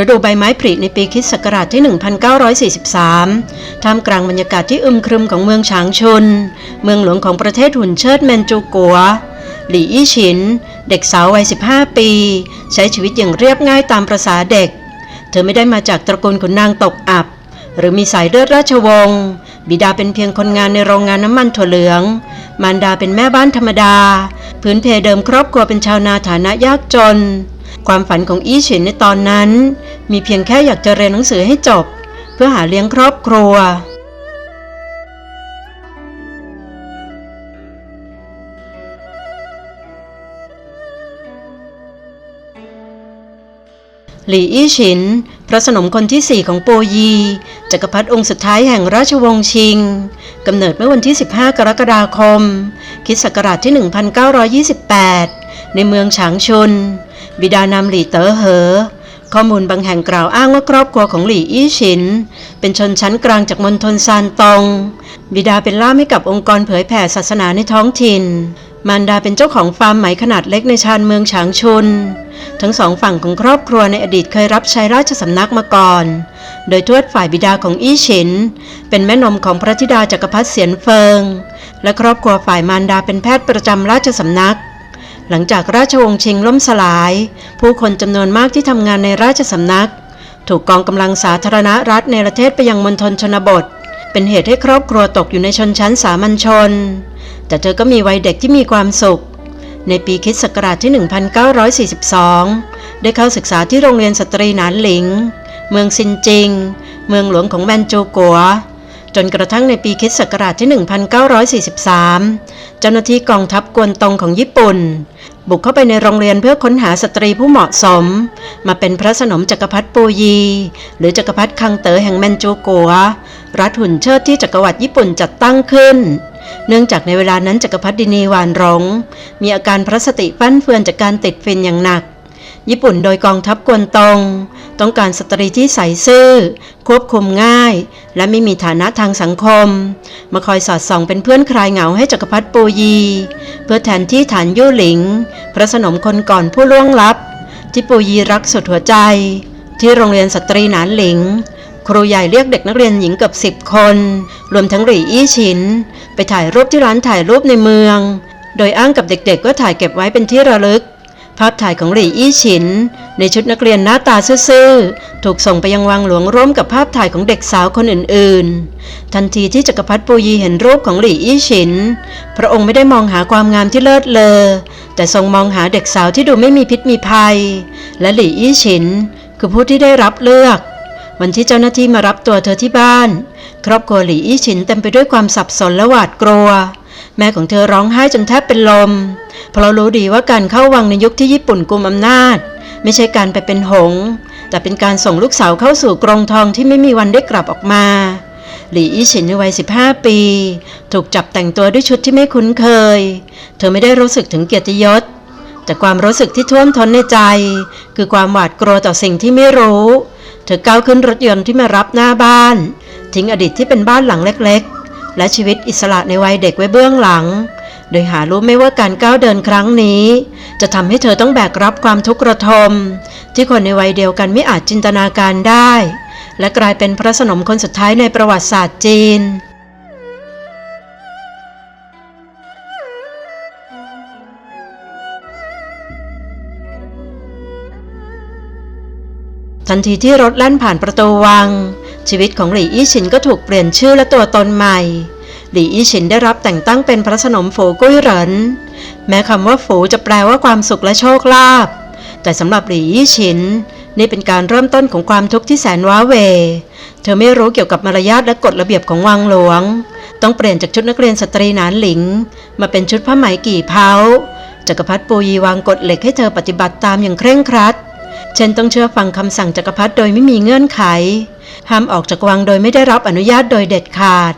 ฤดูใบไม้ผลิในปีคริสต์ศักราชที่ 1943 ท่ามกลางบรรยากาศที่อึมครึมของเมืองฉางชน เมืองหลวงของประเทศหุ่นเชิดแมนจูกัว หลี่อี้ฉิน เด็กสาววัย 15 ปี ใช้ชีวิตอย่างเรียบง่ายตามประษาเด็ก เธอไม่ได้มาจากตระกูลขุนนางตกอับ หรือมีสายเลือดราชวงศ์ บิดาเป็นเพียงคนงานในโรงงานน้ำมันถั่วเหลือง มารดาเป็นแม่บ้านธรรมดา พื้นเพเดิมครอบครัวเป็นชาวนาฐานะยากจน ความฝันของอี้เฉินในตอนนั้น มีเพียงแค่อยากจะเรียนหนังสือให้จบ เพื่อหาเลี้ยงครอบครัว หลี่อี้ฉิน พระสนมคนที่สี่ของโปยี จักรพรรดิองค์สุดท้ายแห่งราชวงศ์ชิง กำเนิดเมื่อวันที่ 15 กรกฎาคมคริสต์ศักราชที่ 1928 ในเมืองฉางชุน บิดานามหลี่เต๋อเหอ ข้อมูลบางแห่งกล่าวอ้างว่าครอบครัวของหลี่อี้ฉิน เป็นชนชั้นกลางจากมณฑลซานตง บิดาเป็นล่ามให้กับองค์กรเผยแผ่ศาสนาในท้องถิ่น มารดาเป็นเจ้าของฟาร์มไหมขนาดเล็กในชานเมืองฉางชุน ทั้งสองฝั่งของครอบครัวในอดีตเคยรับใช้ราชสำนักมาก่อน โดยทวดฝ่ายบิดาของอี้ฉิน เป็นแม่นมของพระธิดาจักรพรรดิเสียนเฟิง และครอบครัวฝ่ายมารดาเป็นแพทย์ประจำราชสำนัก หลังจากราชวงศ์ชิงล่มสลาย ผู้คนจำนวนมากที่ทำงานในราชสำนัก ถูกกองกำลังสาธารณรัฐในประเทศไปยังมณฑลชนบท เป็นเหตุให้ครอบครัวตกอยู่ในชนชั้นสามัญชน แต่เธอก็มีวัยเด็กที่มีความสุข ในปีคริสต์ศักราชที่ 1942 ได้เข้าศึกษาที่โรงเรียนสตรีหนานหลิง เมืองซินจิง เมืองหลวงของแมนจูกัวจนกระทั่งในปีคริสต์ศักราชที่ 1943 เจ้าหน้าที่กองทัพกวนตงของญี่ปุ่น บุกเข้าไปในโรงเรียนเพื่อค้นหาสตรีผู้เหมาะสม มาเป็นพระสนมจักรพรรดิปูยี หรือจักรพรรดิคังเต๋อแห่งแมนจูกัว รัฐหุ่นเชิดที่จักรวรรดิญี่ปุ่นจัดตั้งขึ้น เนื่องจากในเวลานั้นจักรพรรดินีวานรองมีอาการพระสติฟั่นเฟือนจากการติดฟินอย่างหนัก ญี่ปุ่นโดยกองทัพกวนตงต้องการสตรีที่ใสซื่อ ควบคุมง่าย และไม่มีฐานะทางสังคม มาคอยสอดส่องเป็นเพื่อนคลายเหงาให้จักรพรรดิปูยี เพื่อแทนที่ฐานยู่หลิง พระสนมคนก่อนผู้ล่วงลับ ที่ปูยีรักสุดหัวใจ ที่โรงเรียนสตรีหนานหลิง ครูใหญ่เรียกเด็กนักเรียนหญิงเกือบสิบคน รวมทั้งหลี่อี้ฉิน ไปถ่ายรูปที่ร้านถ่ายรูปในเมือง โดยอ้างกับเด็กๆว่าถ่ายเก็บไว้เป็นที่ระลึก ภาพถ่ายของหลี่อี้ฉิน ในชุดนักเรียนหน้าตาซื่อๆ ถูกส่งไปยังวังหลวงร่วมกับภาพถ่ายของเด็กสาวคนอื่นๆ ทันทีที่จักรพรรดิปูยีเห็นรูปของหลี่อี้ฉิน พระองค์ไม่ได้มองหาความงามที่เลิศเลอ แต่ทรงมองหาเด็กสาวที่ดูไม่มีพิษมีภัย และหลี่อี้ฉิน คือผู้ที่ได้รับเลือก วันที่เจ้าหน้าที่มารับตัวเธอที่บ้าน ครอบครัวหลี่อี้ฉินเต็มไปด้วยความสับสนและหวาดกลัว แม่ของเธอร้องไห้จนแทบเป็นลม เพราะรู้ดีว่าการเข้าวังในยุคที่ญี่ปุ่นกุมอำนาจ ไม่ใช่การไปเป็นหง แต่เป็นการส่งลูกสาวเข้าสู่กรงทองที่ไม่มีวันได้กลับออกมา หลี่อี้ฉินในวัย 15 ปี ถูกจับแต่งตัวด้วยชุดที่ไม่คุ้นเคย เธอไม่ได้รู้สึกถึงเกียรติยศ แต่ความรู้สึกที่ท่วมท้นในใจ คือความหวาดกลัวต่อสิ่งที่ไม่รู้ เธอก้าวขึ้นรถยนต์ที่มารับหน้าบ้าน ทิ้งอดีตที่เป็นบ้านหลังเล็กๆ และชีวิตอิสระในวัยเด็กไว้เบื้องหลัง โดยหารู้ไม่ว่าการก้าวเดินครั้งนี้ จะทำให้เธอต้องแบกรับความทุกข์ระทม ที่คนในวัยเดียวกันไม่อาจจินตนาการได้ และกลายเป็นพระสนมคนสุดท้ายในประวัติศาสตร์จีนทันทีที่รถแล่นผ่านประตูวัง ชีวิตของหลี่อี้ฉินก็ถูกเปลี่ยนชื่อและตัวตนใหม่ หลี่อี้ฉินได้รับแต่งตั้งเป็นพระสนมฝูกุ้ยเหริน แม้คำว่าฝูจะแปลว่าความสุขและโชคลาภ แต่สำหรับหลี่อี้ฉิน นี่เป็นการเริ่มต้นของความทุกข์ที่แสนว้าเว เธอไม่รู้เกี่ยวกับมารยาทและกฎระเบียบของวังหลวง ต้องเปลี่ยนจากชุดนักเรียนสตรีหนานหลิง มาเป็นชุดผ้าไหมกี่เผาจักรพรรดิปูยีวางกฎเหล็กให้เธอปฏิบัติตามอย่างเคร่งครัด เช่นต้องเชื่อฟังคำสั่งจักรพรรดิโดยไม่มีเงื่อนไข ห้ามออกจากวังโดยไม่ได้รับอนุญาตโดยเด็ดขาด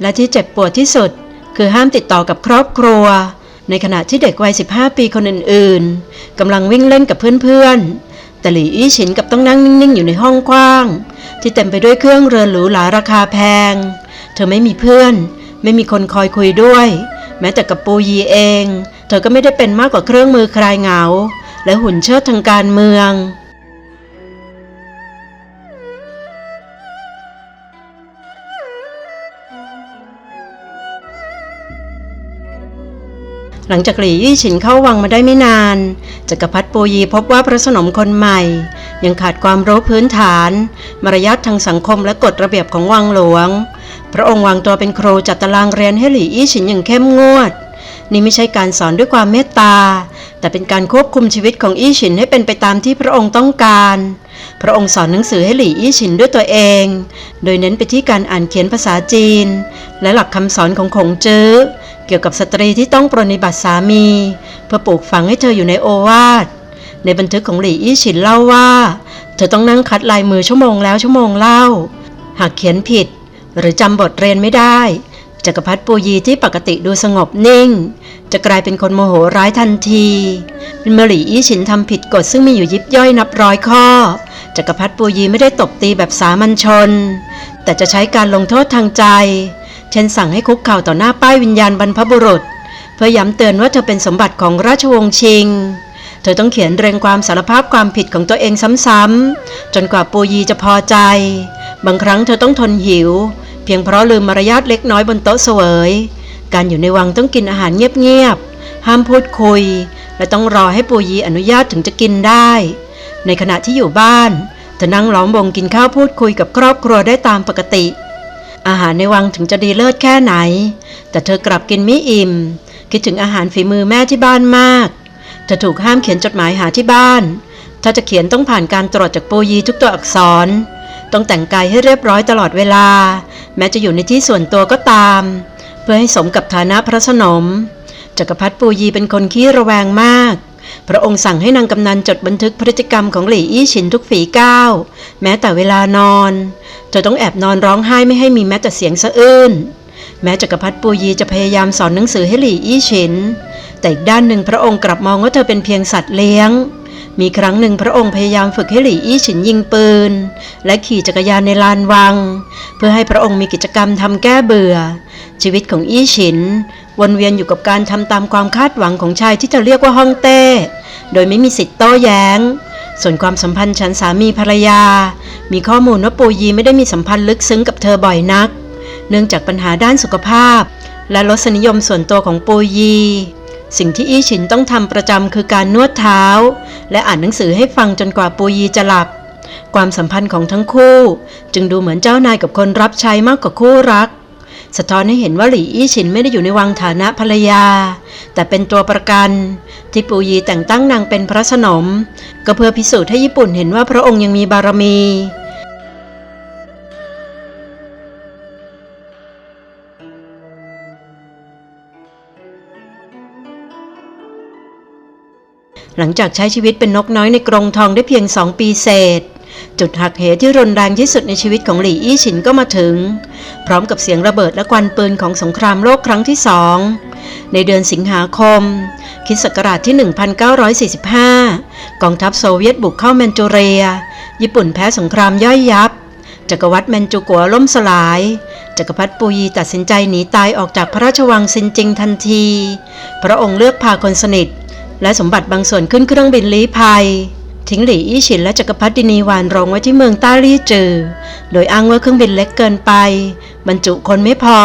และที่เจ็บปวดที่สุด คือห้ามติดต่อกับครอบครัว ในขณะที่เด็กวัย 15 ปีคนอื่นๆกำลังวิ่งเล่นกับเพื่อนๆ แต่หลี่อี้ฉินกับต้องนั่งนิ่งๆ อยู่ในห้องกว้าง ที่เต็มไปด้วยเครื่องเรือนหรูหราราคาแพง เธอไม่มีเพื่อน ไม่มีคนคอยคุยด้วย แม้แต่กับปูยีเอง เธอก็ไม่ได้เป็นมากกว่าเครื่องมือคลายเหงา และหุ่นเชิดทางการเมืองหลังจากหลี่ยี่ฉินเข้าวังมาได้ไม่นานจักรพรรดิปูยีพบว่าพระสนมคนใหม่ ยังขาดความรู้พื้นฐาน มารยาททางสังคมและกฎระเบียบของวังหลวง พระองค์วางตัวเป็นครูจัดตารางเรียนให้หลี่ยี่ฉินอย่างเข้มงวด นี่ไม่ใช่การสอนด้วยความเมตตา แต่เป็นการควบคุมชีวิตของอี้ฉินให้เป็นไปตามที่พระองค์ต้องการ พระองค์สอนหนังสือให้หลี่อี้ฉินด้วยตัวเอง โดยเน้นไปที่การอ่านเขียนภาษาจีน และหลักคำสอนของขงเจื้อเกี่ยวกับสตรีที่ต้องปรนนิบัติสามี เพื่อปลูกฝังให้เธออยู่ในโอวาทในบันทึกของหลี่อี้ฉินเล่าว่า เธอต้องนั่งคัดลายมือชั่วโมงแล้วชั่วโมงเล่า หากเขียนผิด หรือจำบทเรียนไม่ได้ จักรพรรดิปูยีที่ปกติดูสงบนิ่ง จะกลายเป็นคนโมโหร้ายทันทีเมหลี่อี้ฉินทำผิดกฎซึ่งมีอยู่ยิบย่อยนับร้อยข้อ จักรพรรดิปูยีไม่ได้ตบตีแบบสามัญชน แต่จะใช้การลงโทษทางใจ เช่นสั่งให้คุกเข่าต่อหน้าป้ายวิญญาณบรรพบุรุษ เพื่อย้ำเตือนว่าเธอเป็นสมบัติของราชวงศ์ชิง เธอต้องเขียนเรียงความสารภาพความผิดของตัวเองซ้ำๆจนกว่าปูยีจะพอใจ บางครั้งเธอต้องทนหิว เพียงเพราะลืมมารยาทเล็กน้อยบนโต๊ะเสวย การอยู่ในวังต้องกินอาหารเงียบๆ ห้ามพูดคุย และต้องรอให้ปูยีอนุญาตถึงจะกินได้ ในขณะที่อยู่บ้านเธอนั่งล้อมวงกินข้าวพูดคุยกับครอบครัวได้ตามปกติ อาหารในวังถึงจะดีเลิศแค่ไหน แต่เธอกลับกินไม่อิ่ม คิดถึงอาหารฝีมือแม่ที่บ้านมากเธอถูกห้ามเขียนจดหมายหาที่บ้าน ถ้าจะเขียนต้องผ่านการตรวจจากปูยีทุกตัวอักษร ต้องแต่งกายให้เรียบร้อยตลอดเวลา แม้จะอยู่ในที่ส่วนตัวก็ตาม เพื่อให้สมกับฐานะพระสนม จักรพรรดิปูยีเป็นคนขี้ระแวงมาก พระองค์สั่งให้นางกำนันจดบันทึกพฤติกรรมของหลี่อี้ฉินทุกฝีก้าวแม้แต่เวลานอนเธอต้องแอบนอนร้องไห้ไม่ให้มีแม้แต่เสียงสะอื้นแม้จักรพรรดิปูยีจะพยายามสอนหนังสือให้หลี่อี้ฉิน แต่อีกด้านหนึ่งพระองค์กลับมองว่าเธอเป็นเพียงสัตว์เลี้ยง มีครั้งหนึ่งพระองค์พยายามฝึกให้หลี่อี้ฉินยิงปืน และขี่จักรยานในลานวัง เพื่อให้พระองค์มีกิจกรรมทำแก้เบื่อ ชีวิตของอี้ฉิน วนเวียนอยู่กับการทำตามความคาดหวังของชายที่เธอเรียกว่าฮ่องเต้ โดยไม่มีสิทธิ์โต้แย้ง ส่วนความสัมพันธ์ฉันสามีภรรยา มีข้อมูลว่าปูยีไม่ได้มีสัมพันธ์ลึกซึ้งกับเธอบ่อยนัก เนื่องจากปัญหาด้านสุขภาพ และรสนิยมส่วนตัวของปูยี สิ่งที่อี้ฉินต้องทำประจำคือการนวดเท้า และอ่านหนังสือให้ฟังจนกว่าปูยีจะหลับ ความสัมพันธ์ของทั้งคู่ จึงดูเหมือนเจ้านายกับคนรับใช้มากกว่าคู่รัก สะท้อนให้เห็นว่าหลี่อี้ฉินไม่ได้อยู่ในวังฐานะภรรยา แต่เป็นตัวประกัน ที่ปูยีแต่งตั้งนางเป็นพระสนม ก็เพื่อพิสูจน์ให้ญี่ปุ่นเห็นว่าพระองค์ยังมีบารมี หลังจากใช้ชีวิตเป็นนกน้อยในกรงทองได้เพียงสองปีเศษ จุดหักเหที่รุนแรงที่สุดในชีวิตของหลี่อี้ฉินก็มาถึง พร้อมกับเสียงระเบิดและควันปืนของสงครามโลกครั้งที่สองในเดือนสิงหาคมคิศักราชที่ 1945 กองทัพโซเวียตบุกเข้าแมนจูเรีย ญี่ปุ่นแพ้สงครามย่อยยับ จักรวรรดิแมนจูกัวล่มสลาย จักรพรรดิปูยีตัดสินใจหนีตายออกจากพระราชวังซินจิงทันที พระองค์เลือกพาคนสนิท และสมบัติบางส่วนขึ้นเครื่องบินลี้ภัย ทิ้งหลี่อี้ฉินและจักรพรรดินีวานโรงไว้ที่เมืองต้าลี่จือ โดยอ้างว่าเครื่องบินเล็กเกินไป บรรจุคนไม่พอ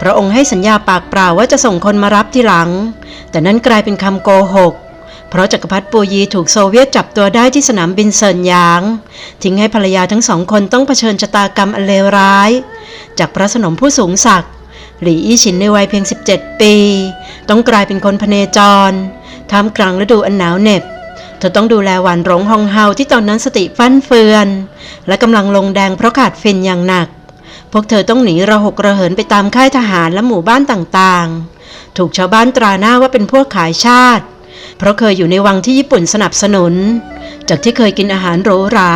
พระองค์ให้สัญญาปากเปล่าว่าจะส่งคนมารับทีหลัง แต่นั่นกลายเป็นคำโกหกเพราะจักรพรรดิปูยีถูกโซเวียตจับตัวได้ที่สนามบินเซินหยาง ทิ้งให้ภรรยาทั้งสองคนต้องเผชิญชะตากรรมอันเลวร้าย จากพระสนมผู้สูงศักดิ์หลี่อี้ฉินในวัยเพียง 17 ปี ต้องกลายเป็นคนพเนจร ท่ามกลางฤดูอันหนาวเหน็บ เธอต้องดูแลหวานหลงฮองเฮาที่ตอนนั้นสติฟั่นเฟือน และกำลังลงแดงเพราะขาดเฟนอย่างหนัก พวกเธอต้องหนีระหกระเหินไปตามค่ายทหารและหมู่บ้านต่างๆ ถูกชาวบ้านตราหน้าว่าเป็นพวกขายชาติ เพราะเคยอยู่ในวังที่ญี่ปุ่นสนับสนุน จากที่เคยกินอาหารหรูหรา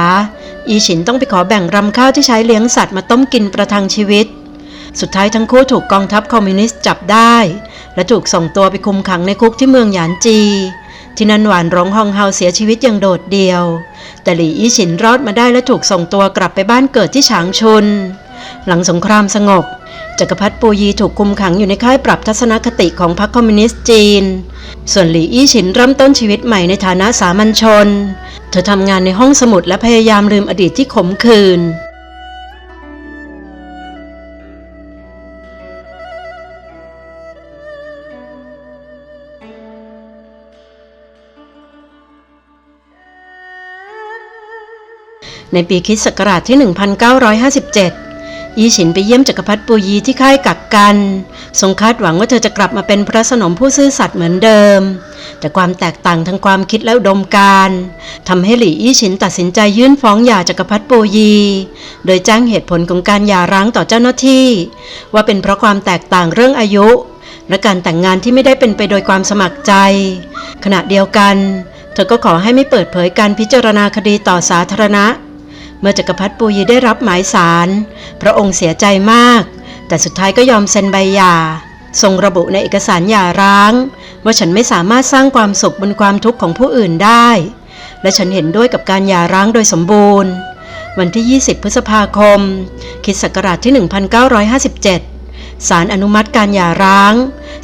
อีฉินต้องไปขอแบ่งรำข้าวที่ใช้เลี้ยงสัตว์มาต้มกินประทังชีวิต สุดท้ายทั้งคู่ถูกกองทัพคอมมิวนิสต์จับได้ และถูกส่งตัวไปคุมขังในคุกที่เมืองหยานจี ที่นั่นหวานร้องฮองเฮาเสียชีวิตอย่างโดดเดี่ยว แต่หลี่อี้ฉินรอดมาได้และถูกส่งตัวกลับไปบ้านเกิดที่ฉางชุน หลังสงครามสงบจักรพรรดิปูยีถูกคุมขังอยู่ในค่ายปรับทัศนคติของพรรคคอมมิวนิสต์จีน ส่วนหลี่อี้ฉินเริ่มต้นชีวิตใหม่ในฐานะสามัญชน เธอทำงานในห้องสมุดและพยายามลืมอดีตที่ขมขื่น ในปีคริสต์ศักราชที่ 1957อีฉินไปเยี่ยมจักรพรรดิปูยีที่ค่ายกักกัน ทรงคาดหวังว่าเธอจะกลับมาเป็นพระสนมผู้ซื่อสัตย์เหมือนเดิม แต่ความแตกต่างทางความคิดและอุดมการทำให้หลี่อี้ฉินตัดสินใจยื่นฟ้องหย่าจักรพรรดิปูยี โดยแจ้งเหตุผลของการหย่าร้างต่อเจ้าหน้าที่ ว่าเป็นเพราะความแตกต่างเรื่องอายุและการแต่งงานที่ไม่ได้เป็นไปโดยความสมัครใจ ขณะเดียวกัน เธอก็ขอให้ไม่เปิดเผยการพิจารณาคดีต่อสาธารณะ เมื่อจักรพรรดิปูยีได้รับหมายสาร พระองค์เสียใจมาก แต่สุดท้ายก็ยอมเซ็นใบหย่า ทรงระบุในเอกสารหย่าร้าง ว่าฉันไม่สามารถสร้างความสุขบนความทุกข์ของผู้อื่นได้ และฉันเห็นด้วยกับการหย่าร้างโดยสมบูรณ์ วันที่ 20 พฤษภาคมคิศักราชที่ 1957ศาลอนุมัติการหย่าร้าง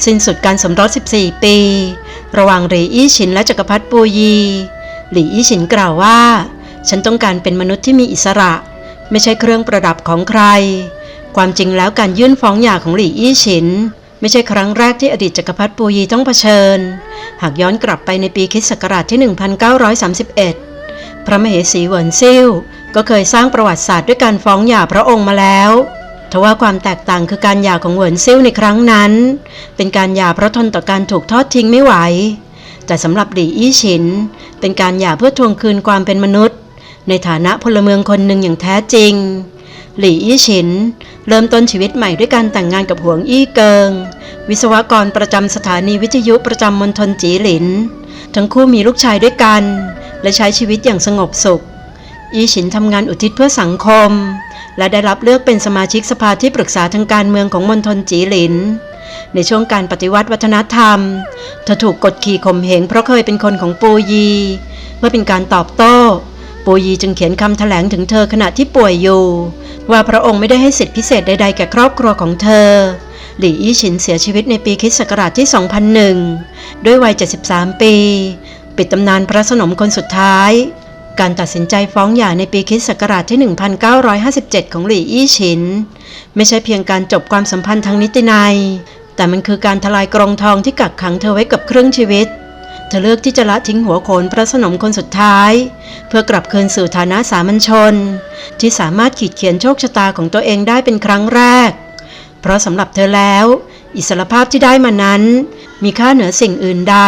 สิ้นสุดการสมรส 14 ปี ระหว่างหลีอี้ฉินและจักรพรรดิปูยี หลีอี้ฉินกล่าวว่า ฉันต้องการเป็นมนุษย์ที่มีอิสระ ไม่ใช่เครื่องประดับของใคร ความจริงแล้วการยื่นฟ้องหย่าของหลี่อี้ฉิน ไม่ใช่ครั้งแรกที่อดีตจักรพรรดิปูยีต้องเผชิญ หากย้อนกลับไปในปีคิศักราชที่ 1931 พระมเหสีเหวินซิ่วก็เคยสร้างประวัติศาสตร์ด้วยการฟ้องหย่าพระองค์มาแล้วทว่าความแตกต่างคือการหย่าของเหวินซิ่วในครั้งนั้น เป็นการหย่าเพราะทนต่อการถูกทอดทิ้งไม่ไหว แต่สำหรับหลี่อี้ฉิน เป็นการหย่าเพื่อทวงคืนความเป็นมนุษย์ ในฐานะพลเมืองคนหนึ่งอย่างแท้จริง หลี่อี้ฉิน เริ่มต้นชีวิตใหม่ด้วยการแต่งงานกับหวงอี้เกิง วิศวกรประจำสถานีวิทยุประจำมณฑลจีหลิน ทั้งคู่มีลูกชายด้วยกัน และใช้ชีวิตอย่างสงบสุข อี้ฉินทำงานอุทิศเพื่อสังคม และได้รับเลือกเป็นสมาชิกสภาที่ปรึกษาทางการเมืองของมณฑลจีหลินในช่วงการปฏิวัติวัฒนธรรม เธอถูกกดขี่ข่มเหงเพราะเคยเป็นคนของปูยี เมื่อเป็นการตอบโต้ ปูยีจึงเขียนคำแถลงถึงเธอขณะที่ป่วยอยู่ ว่าพระองค์ไม่ได้ให้สิทธิพิเศษใดๆแก่ครอบครัวของเธอ หลี่อี้ฉินเสียชีวิตในปีคริสต์ศักราชที่ 2001 ด้วยวัย 73 ปี ปิดตำนานพระสนมคนสุดท้าย การตัดสินใจฟ้องหย่าในปีคริสต์ศักราชที่ 1957 ของหลี่อี้ฉิน ไม่ใช่เพียงการจบความสัมพันธ์ทางนิตินัย แต่มันคือการทลายกรงทองที่กักขังเธอไว้กับครึ่งชีวิต ธอเลือกที่จะละทิ้งหัวโขนพระสนมคนสุดท้าย เพื่อกลับคืนสู่ฐานะสามัญชน ที่สามารถขีดเขียนโชคชะตาของตัวเองได้เป็นครั้งแรก เพราะสำหรับเธอแล้ว อิสรภาพที่ได้มานั้น มีค่าเหนือสิ่งอื่นใด